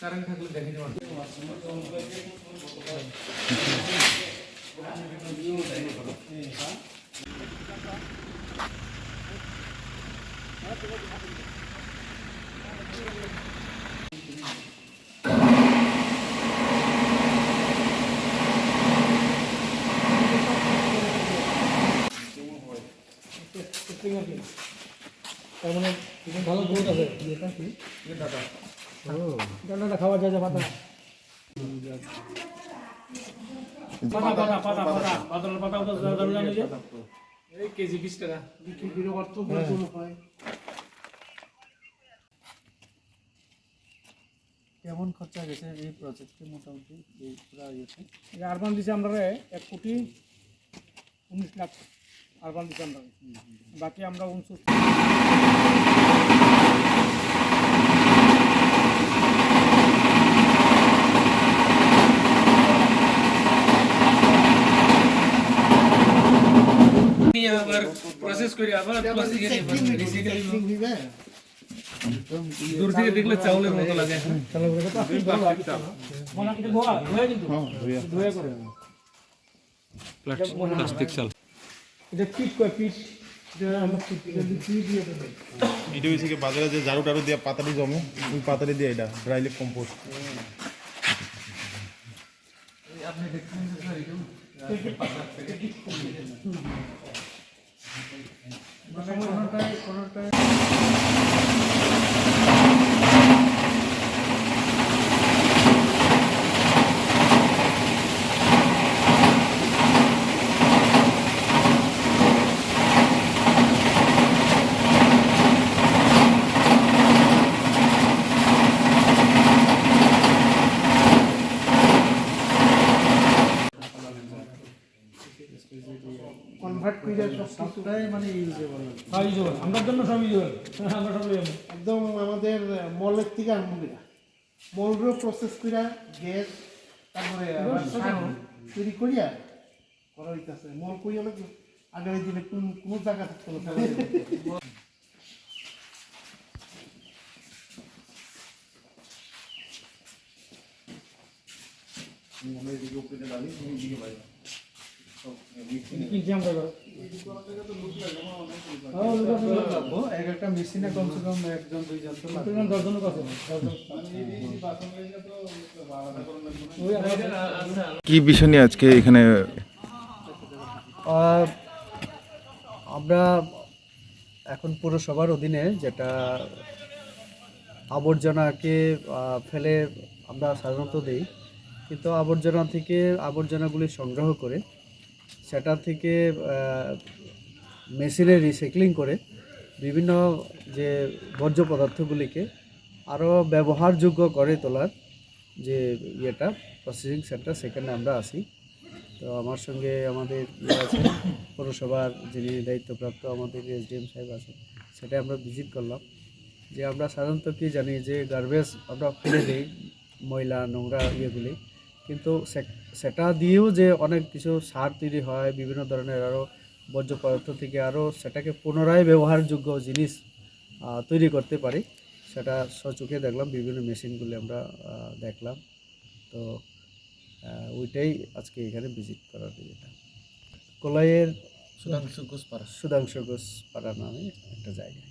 Current থাকলে দেখে নেওয়া তার মানে ভালো গ্রোথ আছে এটা কি? ডাটা। খাওয়া যায় পাতা? পাতা পাতা পাতা পাতা পাতার পাতা ওটা দারুণ জানি এই কেজি বিশ টাকা। বিক্রি কোনো হয়। কেমন খরচা গেছে এই প্রজেক্টে মোটামুটি? এই পুরো ইয়েতে? আরবান দিছে আমরা এক কোটি উনিশ লাখ। আরবান আমরা বাকি আমরা উনষট্টি আবার প্রসেস করে আবার প্লাস্টিকে দূর থেকে দেখলে চাউলের মতো লাগে। প্লাস্টিক চাল। এটা পিট কয় পিট? এটা হচ্ছে কি বাজারে যে ঝাড়ু টাড়ু দিয়ে পাতারি জমে ওই পাতারি দিয়ে এটা ড্রাইলি কম্পোস্ট আপনি দেখছেন স্যার এটা কোনোটাই কোনোটাই কনভার্ট করে সব সবটাই মানে ইউজেবল হ্যাঁ জন্য সব ইউজুয়াল আমরা সব একদম আমাদের মলের থেকে আরম্ভ করা। মলগুলো প্রসেস করা গ্যাস তারপরে তৈরি করিয়া করা হইতেছে। মল করি অনেক আগামী দিনে কোন কোন জায়গা থাকতো না ফেলা যাবে। কিনছি আমরা এক একটা মেশিনে কমসে কম একজন দুইজন তো দশজন দশজনও আছে দশজন। ওই আমাদের কি বিষয় নিয়ে আজকে এখানে? আমরা এখন পুরসভার অধীনে যেটা আবর্জনাকে ফেলে আমরা সাধারণত দিই। কিন্তু আবর্জনা থেকে আবর্জনাগুলি সংগ্রহ করে সেটা থেকে মেশিনে রিসাইক্লিং করে বিভিন্ন যে বর্জ্য পদার্থগুলিকে আরও ব্যবহারযোগ্য করে তোলার যে ইয়েটা প্রসেসিং সেন্টার সেখানে আমরা আসি তো আমার সঙ্গে আমাদের ইয়ে পৌরসভার যিনি দায়িত্বপ্রাপ্ত আমাদের এসডিএম সাহেব আছেন, সেটা আমরা ভিজিট করলাম। যে আমরা সাধারণত কি জানি যে গার্বেজ আমরা ফেলে দিই, ময়লা, নোংরা ইয়েগুলি। কিন্তু সে- সেটা দিয়েও যে অনেক কিছু সার তৈরি হয় বিভিন্ন ধরনের আরও বর্জ্য পদার্থ থেকে আরও সেটাকে পুনরায় ব্যবহারযোগ্য জিনিস তৈরি করতে পারি। সেটা সচোখে দেখলাম বিভিন্ন মেশিনগুলি আমরা দেখলাম। তো ওইটাই আজকে এখানে ভিজিট করার যেটা। কলাইয়ের সুধাংশু ঘোষ পাড়া। সুধাংশু ঘোষ পাড়া নামে একটা জায়গা